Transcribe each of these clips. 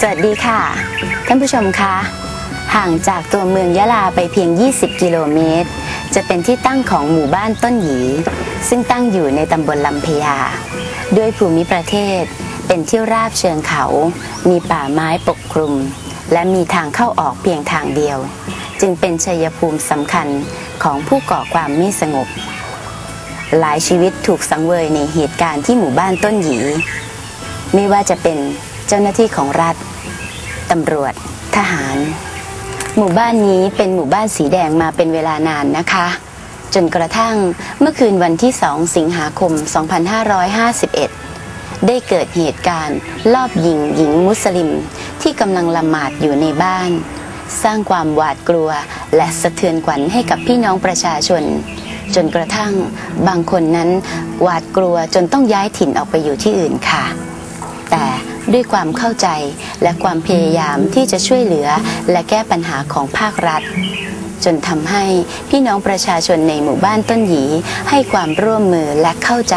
สวัสดีค่ะ ท่านผู้ชมคะ ห่างจากตัวเมืองยะลาไปเพียง 20 กิโลเมตร จะเป็นที่ตั้งของหมู่บ้านต้นหยี ซึ่งตั้งอยู่ในตำบลลำพญาด้วยภูมิประเทศ เป็นที่ราบเชิงเขา มีป่าไม้ปกคลุม และมีทางเข้าออกเพียงทางเดียว จึงเป็นชัยภูมิสำคัญของผู้ก่อความไม่สงบ หลายชีวิตถูกสังเวยในเหตุการณ์ที่หมู่บ้านต้นหยี ไม่ว่าจะเป็น เจ้าหน้าที่ของรัฐตำรวจทหาร หมู่บ้านนี้เป็นหมู่บ้านสีแดงมาเป็นเวลานานนะคะ จนกระทั่งเมื่อคืนวันที่ 2 สิงหาคม 2551 ได้เกิดเหตุการณ์ลอบยิงหญิงมุสลิมที่กำลังละหมาดอยู่ในบ้าน สร้างความหวาดกลัวและสะเทือนขวัญให้กับพี่น้องประชาชน จนกระทั่งบางคนนั้นหวาดกลัวจนต้องย้ายถิ่นออกไปอยู่ที่อื่นค่ะ แต่ ด้วยความเข้าใจและความพยายามที่จะช่วยเหลือและแก้ปัญหาของภาครัฐ จนทำให้พี่น้องประชาชนในหมู่บ้านต้นหยีให้ความร่วมมือและเข้าใจ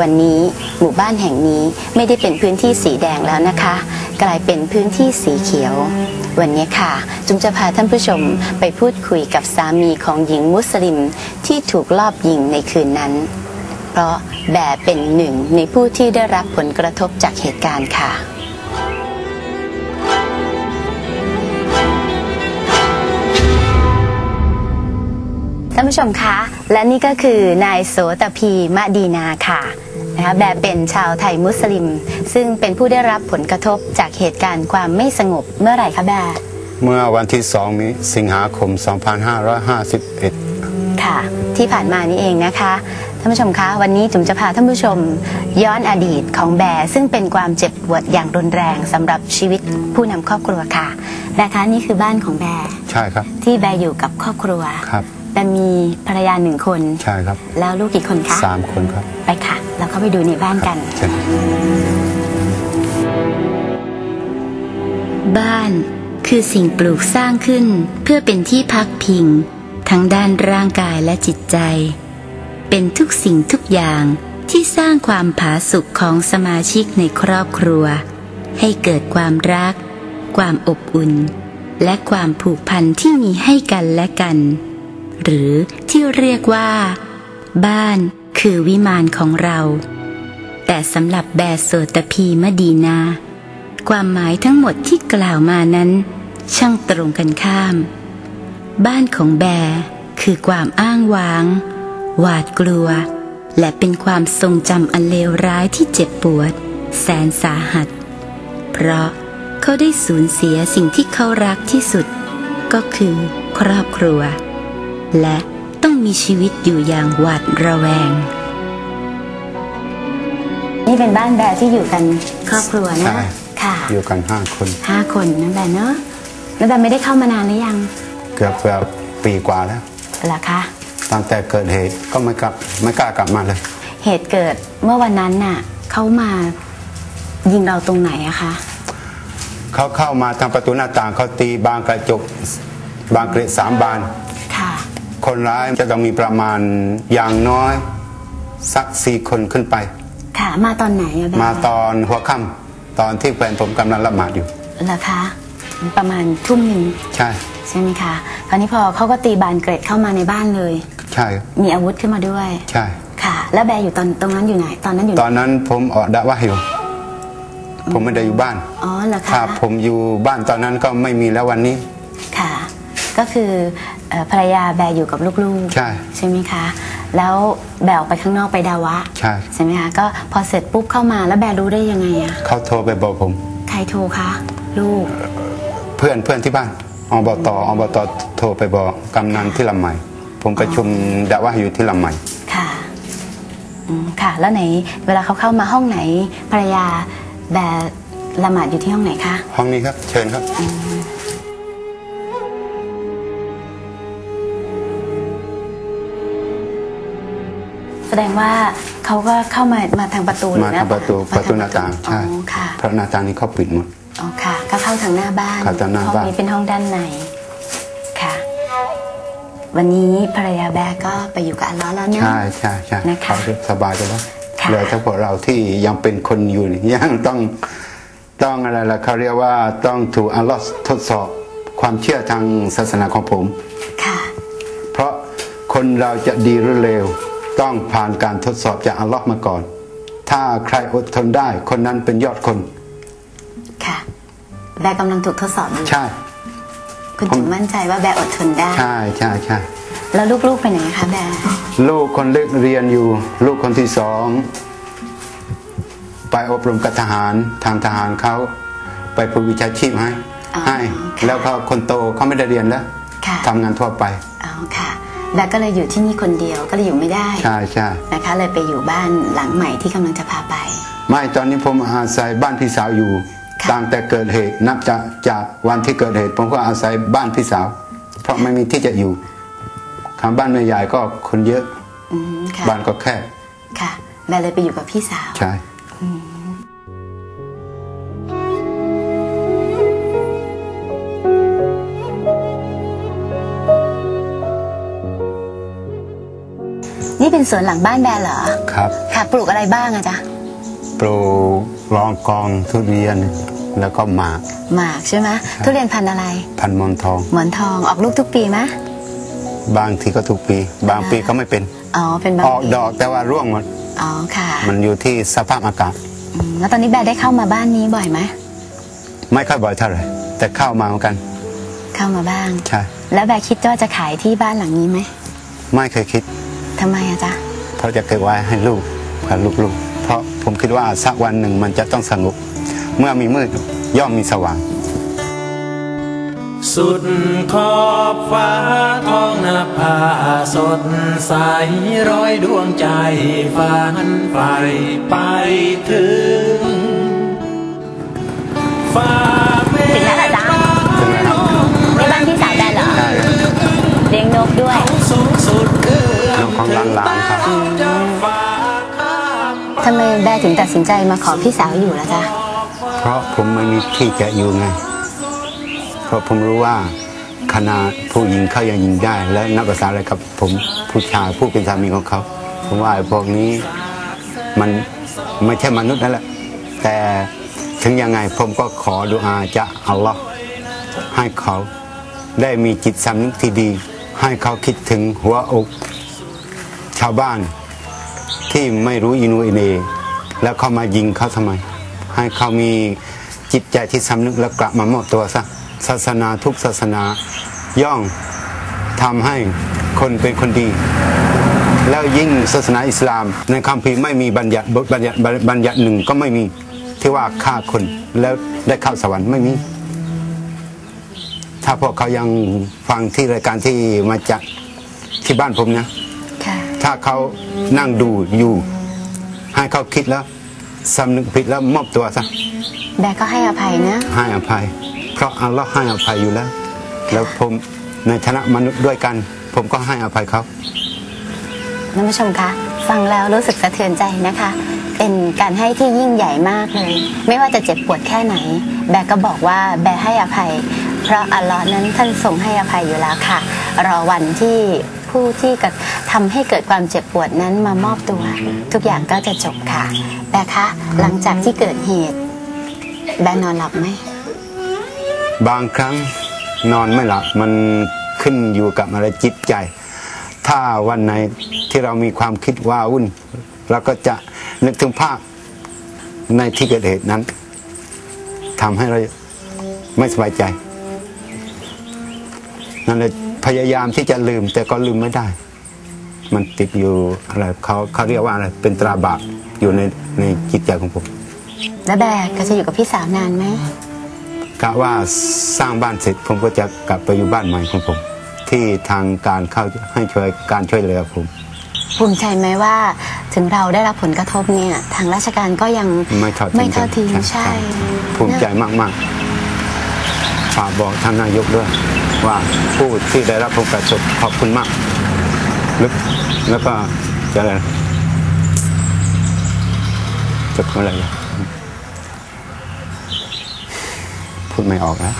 วันนี้หมู่บ้านแห่งนี้ไม่ได้เป็นพื้นที่สีแดงแล้วนะคะ กลายเป็นพื้นที่สีเขียว วันนี้ค่ะ จุมจะพาท่านผู้ชมไปพูดคุยกับสามีของหญิงมุสลิมที่ถูกลอบยิงในคืนนั้น เพราะแบร์เป็นหนึ่งในผู้ที่ได้รับผลกระทบจากเหตุการณ์ค่ะท่านผู้ชมคะ และนี่ก็คือนายโสตพีมะดีนาค่ะนะคะแบร์เป็นชาวไทยมุสลิม ซึ่งเป็นผู้ได้รับผลกระทบจากเหตุการณ์ความไม่สงบเมื่อไหร่คะแบร์เมื่อวันที่2มิสิงหาคม 2551 ค่ะ ที่ผ่านมานี่เองนะคะ ท่านผู้ชมคะ วันนี้จุ๋มจะพาท่านผู้ชมย้อนอดีตของแบร์ซึ่งเป็นความเจ็บปวดอย่างรุนแรงสำหรับชีวิตผู้นำครอบครัวค่ะแบร์คะนี่คือบ้านของแบร์ใช่ครับ ที่แบร์อยู่กับครอบครัวครับ แต่มีภรรยาหนึ่งคน ใช่ครับ แล้วลูกกี่คนคะสามคนครับ ไปค่ะ เราเข้าไปดูในบ้านกันเชิญบ้านคือสิ่งปลูกสร้างขึ้นเพื่อเป็นที่พักพิง ทั้งด้านร่างกายและจิตใจ เป็นทุกสิ่งทุกอย่างที่สร้างความผาสุกของสมาชิกในครอบครัว ให้เกิดความรัก ความอบอุ่น และความผูกพันที่มีให้กันและกัน หรือที่เรียกว่า บ้านคือวิมานของเรา แต่สำหรับแบรโสตพีมดีนา ความหมายทั้งหมดที่กล่าวมานั้น ช่างตรงกันข้าม บ้านของแบร์คือความอ้างว้าง หวาดกลัว และเป็นความทรงจำอันเลวร้ายที่เจ็บปวด แสนสาหัส เพราะเขาได้สูญเสียสิ่งที่เขารักที่สุด ก็คือครอบครัว และต้องมีชีวิตอยู่อย่างหวาดระแวง นี่เป็นบ้านแบร์ที่อยู่กันครอบครัวนะใช่ค่ะอยู่กัน5คนห้าคนนั่นแหละเนอะแล้วแบบไม่ได้เข้ามานานหรือยัง เกือบเกือบปีกว่าแล้วเหรอคะ ตั้งแต่เกิดเหตุก็ไม่กลับไม่กล้ากลับมาเลย เหตุเกิดเมื่อวันนั้นน่ะเขามายิงเราตรงไหนอะคะเขาเข้ามาทางประตูหน้าต่างเขาตีบานกระจกบานเกล็ดสามบาน ค่ะ คนร้ายจะต้องมีประมาณอย่างน้อย สักสี่คนขึ้นไป ค่ะ มาตอนไหนอะแบบมาตอนหัวค่ำตอนที่แฟนผมกำลังละหมาดอยู่เหรอคะ ประมาณทุ่มหนึ่งใช่ ใช่ไหมคะคราวนี้พอเขาก็ตีบานเกร็ดเข้ามาในบ้านเลย ใช่มีอาวุธขึ้นมาด้วย ใช่ ค่ะ แล้วแบร์อยู่ตอนตรงนั้นอยู่ไหน ตอนนั้นอยู่ไหตนอนนั้นผมออกดะว่าอยู่ ผมไม่ได้อยู่บ้าน อ๋อเหรอถ้าคะผมอยู่บ้านตอนนั้นก็ไม่มีแล้ววันนี้ ค่ะ ก็คือเอ่อภรรยาแบร์อยู่กับลูกๆ ใช่ ใช่ไหมคะ แล้วแบร์ออกไปข้างนอกไปดาวะ ใช่ ใช่ไหมคะก็พอเสร็จปุ๊บเข้ามาแล้วแบร์รู้ได้ยังไงอะเขาโทรไปบอกผม ใครโทรคะลูก เพื่อนเพื่อนที่บ้าน อบตอบตโทรไปบอกกำนันที่ลำใหม่ ผมประชุมดะว่าอยู่ที่ลำใหม่ ค่ะอืมค่ะ แล้วไหน เวลาเขาเข้ามาห้องไหนภรรยาแบร์ละหมาดอยู่ที่ห้องไหนคะห้องนี้ครับ เชิญครับ แสดงว่าเขาก็เข้ามามาทางประตูหรือมาหน้ทางประตูมประตูหน้าต่างอ๋ใช่อค่ะ เพราะหน้าต่างนี้เขาปิดหมด อ๋อค่ะก็เข้า ทางหน้าบ้านเข้าทางหน้าห้องบ้าน นี้เป็นห้องด้านในค่ะ วันนี้ภรรยาแบร์ก็ไปอยู่กับอัลเลอฮ์แล้วเนอะใช่ใช่ใช่นะคะเขาสบายไปแล้วค่ะ เหลือแต่พวกเราที่ยังเป็นคนอยู่นี่ยังต้องต้องอะไรล่ะเขาเรียกว่าต้องถูกอัลลอฮ์ทดสอบความเชื่อทางศาสนาของผม ค่ะ เพราะคนเราจะดีหรือเลวต้องผ่านการทดสอบจากอัลลอฮ์มาก่อน ถ้าใครอดทนได้ คนนั้นเป็นยอดคนค่ะ แบร์กำลังถูกทดสอบอยู่ ใช่ คุณถึงมั่นใจว่าแบร์อดทนได้ ใช่ใช่ใช่แล้วลูกๆไปไหนคะแบร์ลูกคนเล็กเรียนอยู่ ลูกคนที่สองไปอบรมกับทหารทางทหารเขาไปฝึกวิชาชีพให้อ๋อให้ค่ะแล้วก็คนโตเขาไม่ได้เรียนแล้วค่ะทำงานทั่วไปอ๋อค่ะแบร์ก็เลยอยู่ที่นี่คนเดียวก็เลยอยู่ไม่ได้ ใช่ใช่นะคะเลยไปอยู่บ้านหลังใหม่ที่กำลังจะพาไป ไม่ตอนนี้ผมอาศัยบ้านพี่สาวอยู่ค่ะ ตั้งแต่เกิดเหตุนับจากจากวันที่เกิดเหตุผมก็อาศัยบ้านพี่สาว เพราะไม่มีที่จะอยู่คำบ้านแม่ยายก็คนเยอะอืมค่ะบ้านก็แคบค่ะแบร์เลยไปอยู่กับพี่สาวใช่นี่เป็นสวนหลังบ้านแบร์เหรอ ครับ ค่ะ ปลูกอะไรบ้างอะจ๊ะ ปลูกรองกองทุเรียน แล้วก็หมากหมากใช่ไหมทุเรียนพันธุ์อะไร พันมอนทอง หมอนทองออกลูกทุกปีไหมบางทีก็ทุกปี บางปีก็ไม่เป็นอ๋อเป็นบางออกปีดอกแต่ว่าร่วงหมดอ๋อค่ะ มันอยู่ที่สภาพอากาศอืมแล้วตอนนี้แบร์ได้เข้ามาบ้านนี้บ่อยไหมไม่ค่อยบ่อยเท่าไหร่แต่เข้ามาเหมือนกัน เข้ามาบ้างใช่แล้วแบร์คิดว่าจะขายที่บ้านหลังนี้ไหมไม่เคยคิดทำไมอะจ๊ะเพราะจะเก็บไว้ให้ลูกกับลูกๆเพราะผมคิดว่าสักวันหนึ่งมันจะต้องสงบ เมื่อมีมืดย่อมมีสว่าง สุดขอบฟ้าท้องนภาสดใสร้อยดวงใจฝันไปไปถึงฟ้าเมถึงแล้วเหรอจ๊ะถึงแล้วครับนี่บ้านพี่สาวแบร์เหรอใช่ครับเลี้ยงนกด้วยสูงสุดเอื้อน้องของหลานๆครับจะฟ้าข้ามทำไมแบร์ถึงตัดสินใจมาขอพี่สาวอยู่ล่ะจ๊ะ เพราะผมไม่มีที่จะอยู่ไง เพราะผมรู้ว่าขนาดผู้หญิงเขายังยิงได้ และนับภาษาอะไรกับผมผู้ชายผู้เป็นสามีของเขาผมว่าไอ้พวกนี้มันไม่ใช่มนุษย์นั่นแหละ แต่ถึงยังไงผมก็ขอดุอาจะอัลลอฮ์ให้เขาได้มีจิตสำนึกที่ดี ให้เขาคิดถึงหัวอกชาวบ้านที่ไม่รู้อินูอินเอแล้วเขามายิงเขาทำไม ให้เขามีจิตใจที่สำนึกแล้วกลับมามอบตัวซะศาสนาทุกศาสนาย่องทำให้คนเป็นคนดี แล้วยิ่งศาสนาอิสลาม ในคัมภีร์ไม่มีบัญญัติบทบัญญัติบัญญัติหนึ่งก็ไม่มีที่ว่าฆ่าคนแล้วได้เข้าสวรรค์ไม่มี ถ้าพวกเขายังฟังที่รายการที่มาจากที่บ้านผมนะค่ะถ้าเขานั่งดูอยู่ ให้เขาคิดแล้ว สำนึกผิดแล้วมอบตัวซะแบร์ก็ให้อภัยนะ ให้อภัย เพราะอัลลอฮ์ให้อภัยอยู่แล้ว แล้วผมในฐานะมนุษย์ด้วยกัน ผมก็ให้อภัยเขาท่านผู้ชมคะฟังแล้วรู้สึกสะเทือนใจนะคะ เป็นการให้ที่ยิ่งใหญ่มากเลย ไม่ว่าจะเจ็บปวดแค่ไหน แบร์ก็บอกว่าแบร์ให้อภัย เพราะอัลลอฮ์นั้นท่านทรงให้อภัยอยู่แล้วค่ะ รอวันที่ ผู้ที่กระทำให้เกิดความเจ็บปวดนั้นมามอบตัว ทุกอย่างก็จะจบค่ะแบร์คะหลังจากที่เกิดเหตุ แบร์นอนหลับไหมบางครั้งนอนไม่หลับมันขึ้นอยู่กับอะไรจิตใจ ถ้าวันไหนที่เรามีความคิดว้าวุ่นเราก็จะนึกถึงภาพในที่เกิดเหตุนั้นทำให้เราไม่สบายใจนั่นเลย พยายามที่จะลืมแต่ก็ลืมไม่ได้ มันติดอยู่อะไรเขาเขาเรียกว่าอะไรเป็นตราบาปอยู่ในในจิตใจของผมแล้วแบร์ก็จะอยู่กับพี่สาวนานไหมกะว่าสร้างบ้านเสร็จผมก็จะกลับไปอยู่บ้านใหม่ของผม ที่ทางการเข้าให้ช่วยการช่วยเหลือผมภูมิใจไหมว่าถึงเราได้รับผลกระทบเนี่ยทางราชการก็ยังไม่ทอดทิ้งไม่ทอดทิ้งกันใช่ ภูมิใจมากๆฝากบอกท่านนายกด้วย ว่าผู้ที่ได้รับผลกระทบขอบคุณมากแล้วแล้วก็จะอะไรจะอะไรผม พูดไม่ออกแล้ว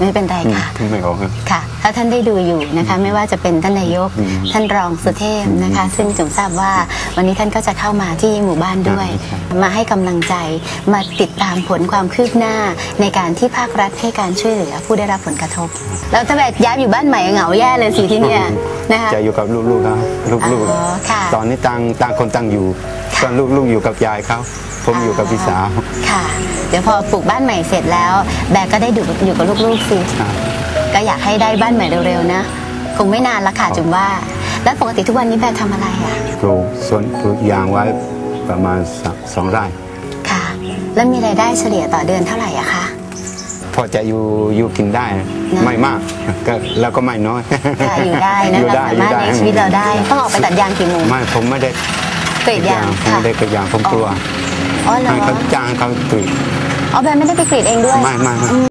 ไม่เป็นไรค่ะพูดไม่ออกแล้วค่ะ ถ้าท่านได้ดูอยู่นะคะ ไม่ว่าจะเป็นท่านนายกอืมท่านรองสุเทพนะคะ ซึ่งจุ๋มทราบว่าวันนี้ท่านก็จะเข้ามาที่หมู่บ้านด้วยครับมาให้กำลังใจมาติดตามผลความคืบหน้าในการที่ภาครัฐให้การช่วยเหลือผู้ได้รับผลกระทบ แล้วถ้าแบบย้ายอยู่บ้านใหม่เหงาแย่เลยสิที่เนี่ยนะคะจะอยู่กับลูกๆครับลูกอ๋อค่ะๆตอนนี้ต่างต่างคนต่างอยู่ค่ะตอนลูกๆอยู่กับยายเขา ผมอยู่กับพี่สาว ค่ะ เดี๋ยวพอปลูกบ้านใหม่เสร็จแล้ว แบกก็ได้อยู่อยู่กับลูกๆสิ ครับ ก็อยากให้ได้บ้านใหม่เร็วๆนะ คงไม่นานละค่ะจุ๋มว่า แล้วปกติทุกวันนี้แบกทำอะไรอะ ปลูกสวนปลูกยางไว้ประมาณสองสองไร่ ค่ะ แล้วมีรายได้เฉลี่ยต่อเดือนเท่าไหร่อะคะ พอจะอยู่อยู่กินได้ไม่มากก็แล้วก็ไม่น้อยค่ะอยู่ได้นะอยู่เราได้สามารถอยู่เลี้ยงชีวิตเราได้ต้องออกไปตัดยางกี่โมง ไม่ผมไม่ได้กรีดยางผมค่ะ ไม่ได้กรีดยางผมกลัวอ๋ อเหรอ ให้เขาจ้างให้เขากรีดอ๋อแบกไม่ได้ไปกรีดเองด้วย ไม่ไม่ไม่ อื